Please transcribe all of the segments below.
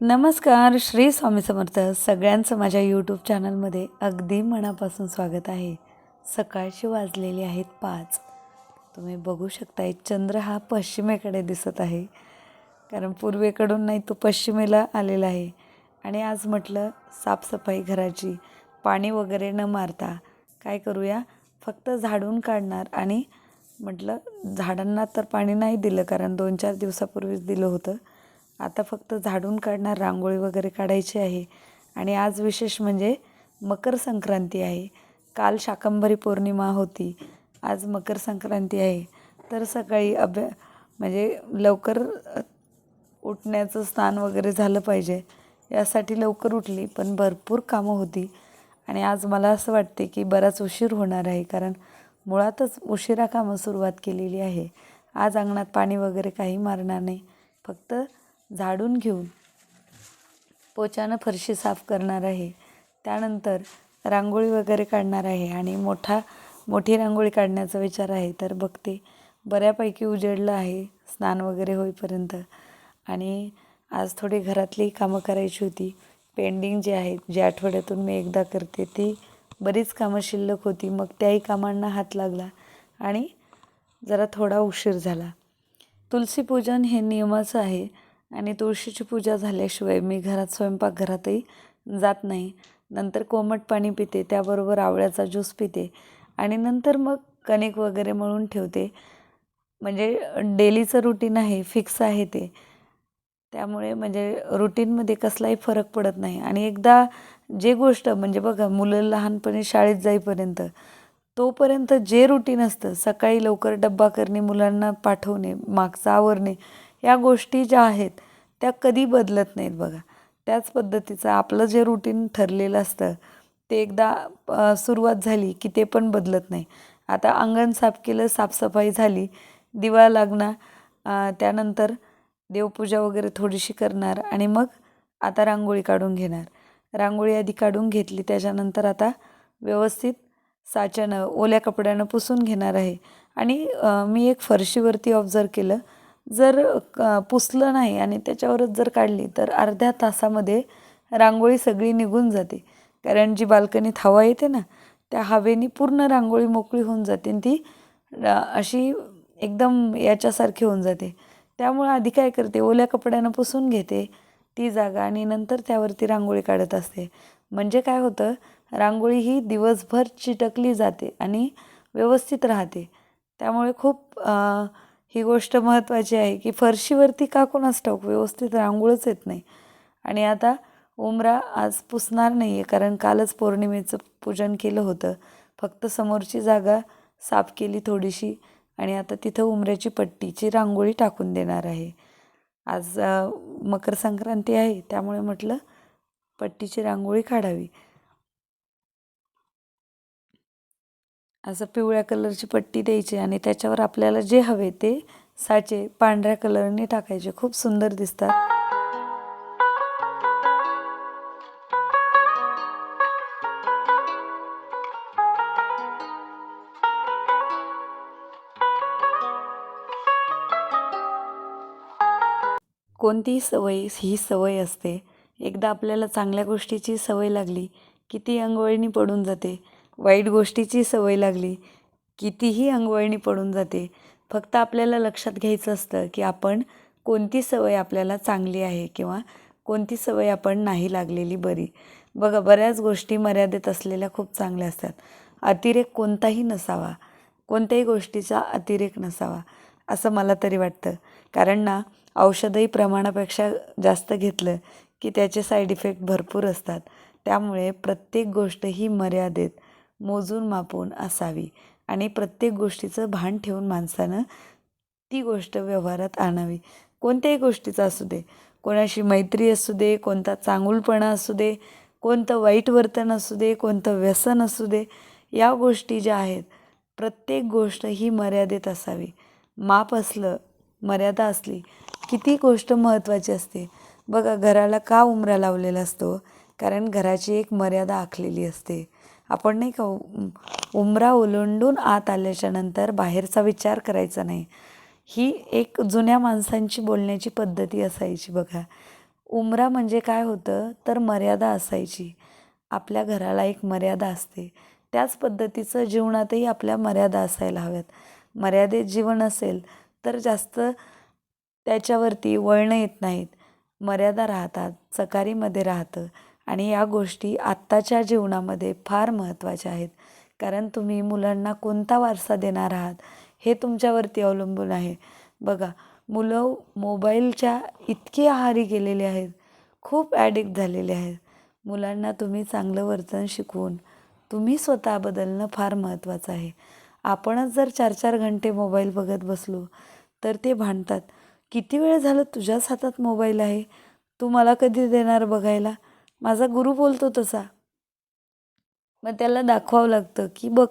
नमस्कार श्री स्वामी समर्थ. सगळ्यांचं माझ्या यूट्यूब चॅनलमध्ये अगदी मनापासून स्वागत आहे. सकाळची वाजलेली आहेत पाच. तुम्ही बघू शकताय चंद्र हा पश्चिमेकडे दिसत आहे. कारण पूर्वेकडून नाही तो पश्चिमेला आलेला आहे. आणि आज म्हटलं साफसफाई घराची पाणी वगैरे न मारता. काय करूया? फक्त झाडून काढणार आणि म्हटलं झाडांना तर पाणी नाही दिलं कारण दोन चार दिवसापूर्वीच दिलं होतं. आता फक्त झाडून काढणार रांगोळी वगैरे काढायची आहे. आणि आज विशेष म्हणजे मकर संक्रांती आहे. काल शाकंभरी पौर्णिमा होती. आज मकर संक्रांती आहे. तर सकाळी अभ्या म्हणजे लवकर उठण्याचं स्नान वगैरे झालं पाहिजे. यासाठी लवकर उठली पण भरपूर कामं होती. आणि आज मला असं वाटते की बराच उशीर होणार आहे कारण मुळातच उशिरा कामं सुरुवात केलेली आहे. आज अंगणात पाणी वगैरे काही मारणार नाही. फक्त झाडून घेऊन पोचानं फरशी साफ करणार आहे. त्यानंतर रांगोळी वगैरे काढणार आहे आणि मोठा मोठी रांगोळी काढण्याचा विचार आहे. तर बघते बऱ्यापैकी उजेडलं आहे स्नान वगैरे होईपर्यंत. आणि आज थोडी घरातली कामं करायची होती. पेंडिंग जी आहेत जी आठवड्यातून मी एकदा करते ती बरीच कामं शिल्लक होती. मग त्याही कामांना हात लागला आणि जरा थोडा उशीर झाला. तुलसी पूजन हे नियमाचं आहे. आणि तुळशीची पूजा झाल्याशिवाय मी घरात स्वयंपाकघरातही जात नाही. नंतर कोमट पाणी पिते त्याबरोबर आवळ्याचा ज्यूस पिते आणि नंतर मग कणिक वगैरे मळून ठेवते. म्हणजे डेलीचं रुटीन आहे फिक्स आहे ते. त्यामुळे म्हणजे रुटीनमध्ये कसलाही फरक पडत नाही. आणि एकदा जे गोष्ट म्हणजे बघा मुलं लहानपणी शाळेत जाईपर्यंत तोपर्यंत जे रुटीन असतं सकाळी लवकर डब्बा करणे मुलांना पाठवणे मागचं आवरणे या गोष्टी ज्या आहेत त्या कधी बदलत नाहीत बघा. त्याच पद्धतीचं आपलं जे रुटीन ठरलेलं असतं ते एकदा सुरुवात झाली की ते पण बदलत नाही. आता अंगण साफ केलं साफसफाई झाली दिवा लागणार त्यानंतर देवपूजा वगैरे थोडीशी करणार आणि मग आता रांगोळी काढून घेणार. रांगोळी आधी काढून घेतली त्याच्यानंतर आता व्यवस्थित साच्यानं ओल्या कपड्यानं पुसून घेणार आहे. आणि मी एक फरशीवरती ऑब्झर्व केलं जर क पुसलं नाही आणि त्याच्यावरच जर काढली तर अर्ध्या तासामध्ये रांगोळी सगळी निघून जाते. कारण जी बाल्कनीत हवा येते ना त्या हवेनी पूर्ण रांगोळी मोकळी होऊन जाते आणि ती अशी एकदम याच्यासारखी होऊन जाते. त्यामुळे आधी काय करते ओल्या कपड्यानं पुसून घेते ती जागा आणि नंतर त्यावरती रांगोळी काढत असते. म्हणजे काय होतं रांगोळी ही दिवसभर चिटकली जाते आणि व्यवस्थित राहते. त्यामुळे खूप ही गोष्ट महत्त्वाची आहे की फरशीवरती का कोणास ठाऊक? व्यवस्थित रांगोळच येत नाही. आणि आता उमरा आज पुसणार नाही आहे कारण कालच पौर्णिमेचं पूजन केलं होतं. फक्त समोरची जागा साफ केली थोडीशी आणि आता तिथं उमऱ्याची पट्टीची रांगोळी टाकून देणार आहे. आज मकर संक्रांती आहे त्यामुळे म्हटलं पट्टीची रांगोळी काढावी. असं पिवळ्या कलरची पट्टी द्यायची आणि त्याच्यावर आपल्याला जे हवे ते साचे पांढऱ्या कलरने टाकायचे. खूप सुंदर दिसतात. कोणतीही सवय ही सवय असते. एकदा आपल्याला चांगल्या गोष्टीची सवय लागली की ती अंगवळणी पडून जाते. वाईट गोष्टीची सवय लागली कितीही अंगवळणी पडून जाते फक्त आपल्याला लक्षात घ्यायचं असतं की आपण कोणती सवय आपल्याला चांगली आहे किंवा कोणती सवय आपण नाही लागलेली बरी. बघा बऱ्याच गोष्टी मर्यादेत असलेल्या खूप चांगल्या असतात. अतिरेक कोणताही नसावा. कोणत्याही गोष्टीचा अतिरेक नसावा असं मला तरी वाटतं. कारण ना औषधही प्रमाणापेक्षा जास्त घेतलं की त्याचे साईड इफेक्ट भरपूर असतात. त्यामुळे प्रत्येक गोष्ट ही मर्यादेत मोजून मापून असावी आणि प्रत्येक गोष्टीचं भान ठेवून माणसानं ती गोष्ट व्यवहारात आणावी. कोणत्याही गोष्टीचं असू दे. कोणाशी मैत्री असू दे कोणता चांगुलपणा असू दे कोणतं वाईट वर्तन असू दे कोणतं व्यसन असू दे या गोष्टी ज्या आहेत प्रत्येक गोष्ट ही मर्यादेत असावी. माप असलं मर्यादा असली किती गोष्ट महत्त्वाची असते. बघा घराला का उमरा लावलेला असतो? कारण घराची एक मर्यादा आखलेली असते. आपण नाही का उमरा ओलांडून आत आल्याच्यानंतर बाहेरचा विचार करायचा नाही. ही एक जुन्या माणसांची बोलण्याची पद्धती असायची बघा. उमरा म्हणजे काय होतं? तर मर्यादा असायची. आपल्या घराला एक मर्यादा असते. त्याच पद्धतीचं जीवनातही आपल्या मर्यादा असायला हव्यात. मर्यादित जीवन असेल तर जास्त त्याच्यावरती वळणं येत नाहीत. मर्यादा राहतात चकारीमध्ये राहतं. आणि या गोष्टी आत्ताच्या जीवनामध्ये फार महत्त्वाच्या आहेत. कारण तुम्ही मुलांना कोणता वारसा देणार आहात हे तुमच्यावरती अवलंबून आहे. बघा मुलं मोबाईलच्या इतके आहारी गेलेले आहेत खूप ॲडिक्ट झालेले आहेत. मुलांना तुम्ही चांगलं वर्तन शिकवून तुम्ही स्वतः बदलणं फार महत्त्वाचं आहे. आपणच जर चार चार घंटे मोबाईल बघत बसलो तर ते भांडतात. किती वेळ झालं तुझ्याच हातात मोबाईल आहे? तू मला कधी देणार बघायला? माझा गुरु बोलतो तसा. मग त्याला दाखवावं लागतं की बघ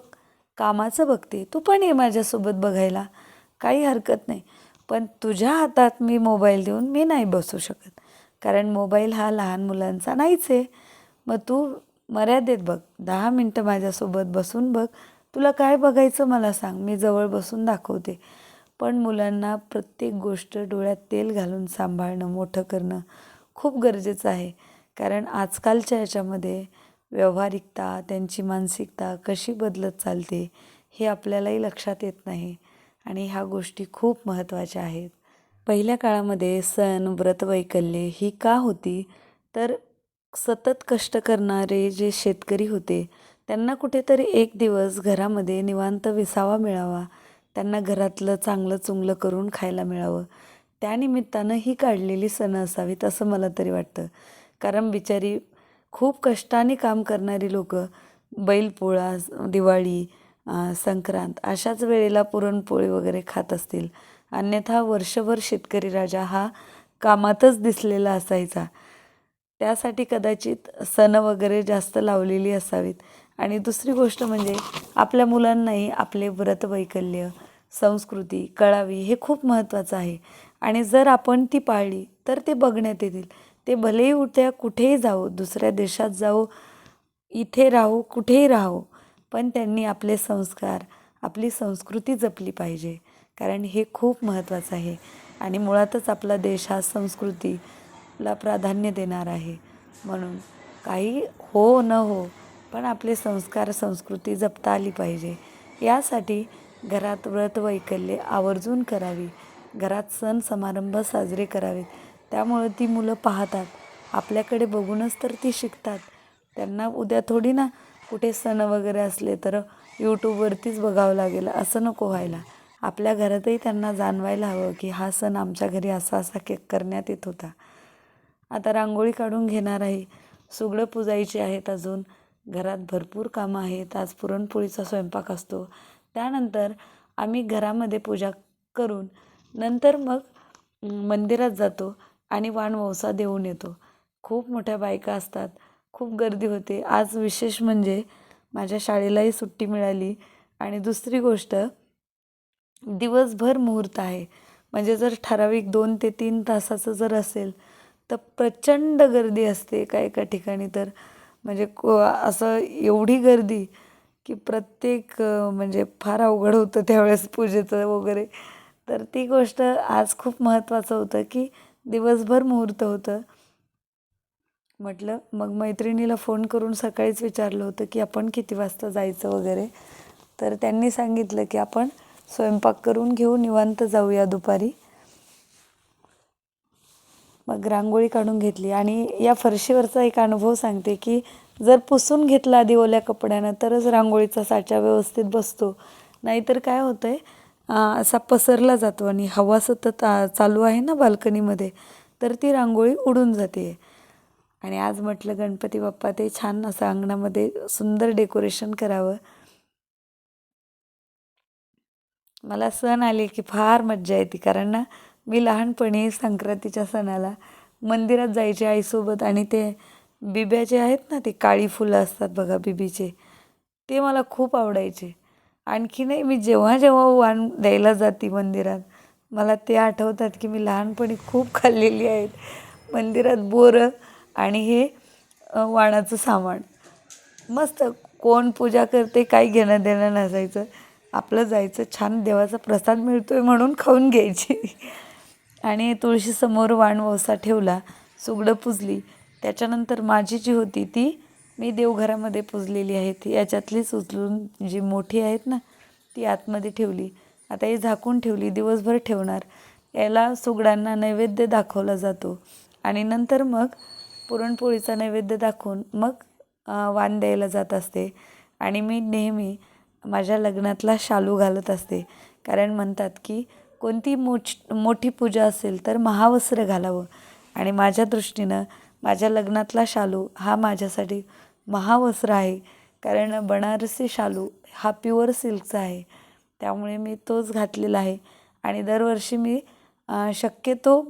कामाचं बघते. तू पण ये माझ्यासोबत बघायला. काही हरकत नाही. पण तुझ्या हातात मी मोबाईल देऊन मी नाही बसू शकत. कारण मोबाईल हा लहान मुलांचा नाहीच आहे. मग तू मर्यादेत बघ. दहा मिनटं माझ्यासोबत बसून बघ. तुला काय बघायचं मला सांग. मी जवळ बसून दाखवते. पण मुलांना प्रत्येक गोष्ट डोळ्यात तेल घालून सांभाळणं मोठं करणं खूप गरजेचं आहे. कारण आजकालच्या याच्यामध्ये व्यावहारिकता त्यांची मानसिकता कशी बदलत चालते हे आपल्यालाही लक्षात येत नाही. आणि ह्या गोष्टी खूप महत्त्वाच्या आहेत. पहिल्या काळामध्ये सण व्रतवैकल्ये ही का होती? तर सतत कष्ट करणारे जे शेतकरी होते त्यांना कुठेतरी एक दिवस घरामध्ये निवांत विसावा मिळावा. त्यांना घरातलं चांगलं चुंगलं करून खायला मिळावं. त्यानिमित्तानं ही काढलेली सणं असावीत असं मला तरी वाटतं. कारण बिचारी खूप कष्टाने काम करणारी लोक बैलपोळा दिवाळी संक्रांत अशाच वेळेला पुरणपोळी वगैरे खात असतील. अन्यथा वर्षभर शेतकरी राजा हा कामातच दिसलेला असायचा. त्यासाठी कदाचित सण वगैरे जास्त लावलेली असावीत. आणि दुसरी गोष्ट म्हणजे आपल्या मुलांनाही आपले व्रतवैकल्य संस्कृती कळावी हे खूप महत्त्वाचं आहे. आणि जर आपण ती पाळली तर ते बघण्यात येतील. ते भलेही उठ्या कुठेही जाऊ दुसऱ्या देशात जाऊ इथे राहू कुठेही राहू पण त्यांनी आपले संस्कार आपली संस्कृती जपली पाहिजे. कारण हे खूप महत्त्वाचं आहे. आणि मुळातच आपला देश हा संस्कृतीला प्राधान्य देणार आहे. म्हणून काही हो न हो पण आपले संस्कार संस्कृती जपता आली पाहिजे. यासाठी घरात व्रत वैकल्ये आवर्जून करावी. घरात सण समारंभ साजरे करावेत. त्यामुळं ती मुलं पाहतात. आपल्याकडे बघूनच तर ती शिकतात. त्यांना उद्या थोडी ना कुठे सण वगैरे असले तर यूट्यूबवरतीच बघावं लागेल. असं नको व्हायला. आपल्या घरातही त्यांना जाणवायला हवं की हा सण आमच्या घरी असा असा केक करण्यात येत होता. आता रांगोळी काढून घेणार आहे. सुगडं पुजायची आहेत अजून. घरात भरपूर कामं आहेत. आज पुरणपोळीचा स्वयंपाक असतो. त्यानंतर आम्ही घरामध्ये पूजा करून नंतर मग मंदिरात जातो. आणि वाणवसा देऊन येतो. खूप मोठ्या बायका असतात. खूप गर्दी होते. आज विशेष म्हणजे माझ्या शाळेलाही सुट्टी मिळाली. आणि दुसरी गोष्ट दिवसभर मुहूर्त आहे. म्हणजे जर ठराविक दोन ते तीन तासाचं जर असेल तर प्रचंड गर्दी असते एका एका ठिकाणी. तर म्हणजे को असं एवढी गर्दी की प्रत्येक म्हणजे फार अवघड होतं त्यावेळेस पूजेचं वगैरे. तर ती गोष्ट आज खूप महत्त्वाचं होतं की दिवसभर मुहूर्त होतं. म्हटलं मग मैत्रिणीला फोन करून सकाळीच विचारलं होतं की आपण किती वाजता जायचं वगैरे. तर त्यांनी सांगितलं की आपण स्वयंपाक करून घेऊ निवांत जाऊया दुपारी. मग रांगोळी काढून घेतली. आणि या फरशीवरचा एक अनुभव सांगते की जर पुसून घेतला आधी ओल्या कपड्यानं तरच रांगोळीचा साचा व्यवस्थित बसतो. नाहीतर काय होतं आहे असा पसरला जातो आणि हवा सतत चालू आहे ना बाल्कनीमध्ये तर ती रांगोळी उडून जाते. आणि आज म्हटलं गणपती बाप्पा ते छान असं अंगणामध्ये सुंदर डेकोरेशन करावं. मला सण आले की फार मज्जा येते कारण ना मी लहानपणी संक्रांतीच्या सणाला मंदिरात जायचे आईसोबत आणि ते बिब्याचे आहेत ना ते काळी फुलं असतात बघा बिबीचे ते मला खूप आवडायचे. आणखीनही मी जेव्हा जेव्हा वाण द्यायला जाते मंदिरात मला ते आठवतात की मी लहानपणी खूप खाल्लेली आहेत. मंदिरात बोरं आणि हे वाणाचं सामान. मस्त कोण पूजा करते काही घेणं देणं नसायचं. आपलं जायचं छान देवाचा प्रसाद मिळतो आहे म्हणून खाऊन घ्यायची. आणि तुळशीसमोर वाण वसा ठेवला सुगडं पुजली. त्याच्यानंतर माझी जी होती ती मी देवघरामध्ये पुजलेली आहेत याच्यातलीच उचलून जी मोठी आहेत ना ती आतमध्ये ठेवली. आता ही झाकून ठेवली दिवसभर ठेवणार. याला सुगडांना नैवेद्य दाखवला जातो. आणि नंतर मग पुरणपोळीचा नैवेद्य दाखवून मग वान वाण द्यायला जात असते. आणि मी नेहमी माझ्या लग्नातला शालू घालत असते. कारण म्हणतात की कोणती मोच मोठी पूजा असेल तर महावस्त्र घालावं. आणि माझ्या दृष्टीनं माझ्या लग्नातला शालू हा माझ्यासाठी महावस्त्र आहे. कारण बनारसी शालू हा प्युअर सिल्कचा आहे. त्यामुळे मी तोच घातलेला आहे. आणि दरवर्षी मी शक्यतो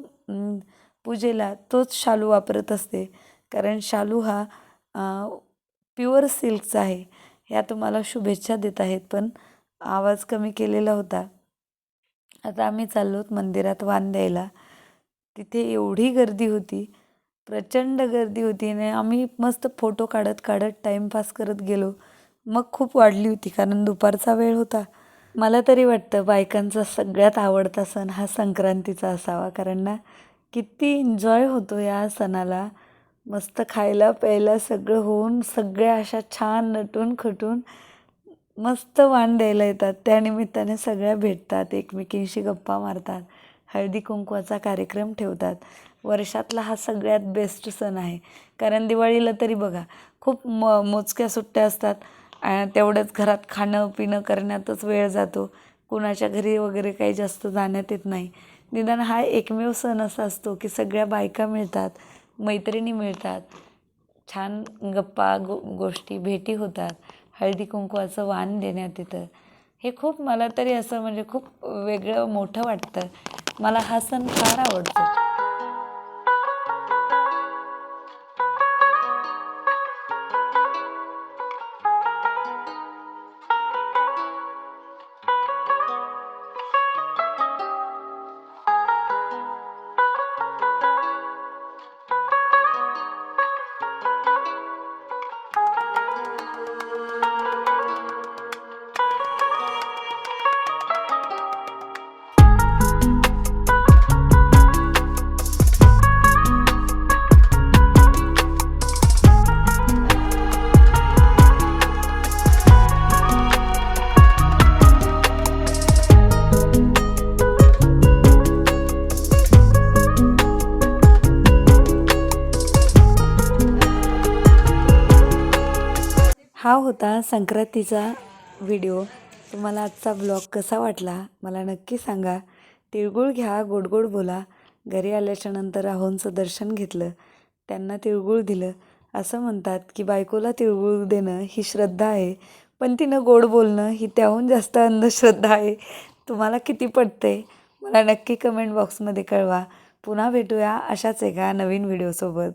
पूजेला तोच शालू वापरत असते. कारण शालू हा प्युअर सिल्कचा आहे. या तुम्हाला शुभेच्छा देत आहेत पण आवाज कमी केलेला होता. आता आम्ही चाललो आहोत मंदिरात वाण द्यायला. तिथे एवढी गर्दी होती. प्रचंड गर्दी होती आणि आम्ही मस्त फोटो काढत काढत टाईमपास करत गेलो. मग खूप वाढली होती कारण दुपारचा वेळ होता. मला तरी वाटतं बायकांचा सगळ्यात आवडता सण हा संक्रांतीचा असावा कारण ना किती एन्जॉय होतो या सणाला. मस्त खायला प्यायला सगळं होऊन सगळ्या अशा छान नटून खटून मस्त वाण द्यायला येतात. त्यानिमित्ताने सगळ्या भेटतात एकमेकींशी गप्पा मारतात हळदी कुंकवाचा कार्यक्रम ठेवतात. वर्षातला हा सगळ्यात बेस्ट सण आहे. कारण दिवाळीला तरी बघा खूप म मोजक्या सुट्ट्या असतात आणि तेवढंच घरात खाणं पिणं करण्यातच वेळ जातो. कुणाच्या घरी वगैरे काही जास्त जाण्यात येत नाही. निदान हा एकमेव सण असा असतो की सगळ्या बायका मिळतात मैत्रिणी मिळतात. छान गप्पा गो गोष्टी भेटी होतात. हळदी कुंकवाचं वाण देण्यात येतं. हे खूप मला तरी असं म्हणजे खूप वेगळं मोठं वाटतं. मला हा सण फार आवडतो. संक्रांतीचा व्हिडिओ तुम्हाला आजचा ब्लॉग कसा वाटला मला नक्की सांगा. तिळगुळ घ्या गोड गोड बोला. घरी आल्याच्यानंतर राहूंचं दर्शन घेतलं. त्यांना तिळगुळ दिलं. असं म्हणतात की बायकोला तिळगुळ देणं ही श्रद्धा आहे पण तिनं गोड बोलणं ही त्याहून जास्त अंधश्रद्धा आहे. तुम्हाला किती पटते मला नक्की कमेंट बॉक्समध्ये कळवा. पुन्हा भेटूया अशाच एका नवीन व्हिडिओसोबत